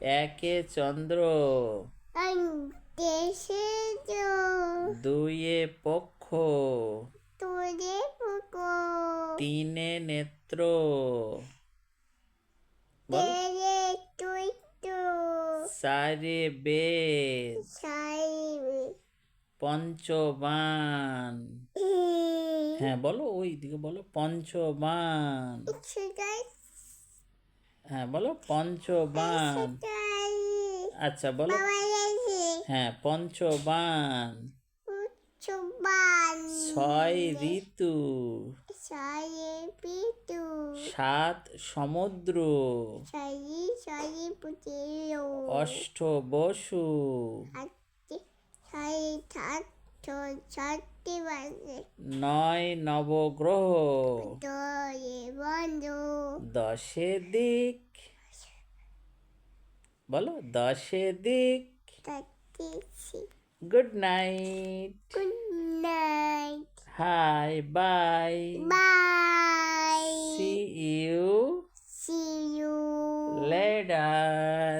একে চন্দ্র দুইয়ে পক্ষ তিনে নেত্র। চারে বেদ। পঞ্চবান। হ্যাঁ বলো ওই দিকে বলো পঞ্চবান। হ্যাঁ বলো পঞ্চবান। আচ্ছা বলো। হ্যাঁ পঞ্চবান। ছয় ঋতু। সাত সমুদ্র। অষ্ট বসু। বাজে। নয় নবগ্রহ। দশে দিক। বলো দশে দিক। Good night good night hi bye bye see you see you later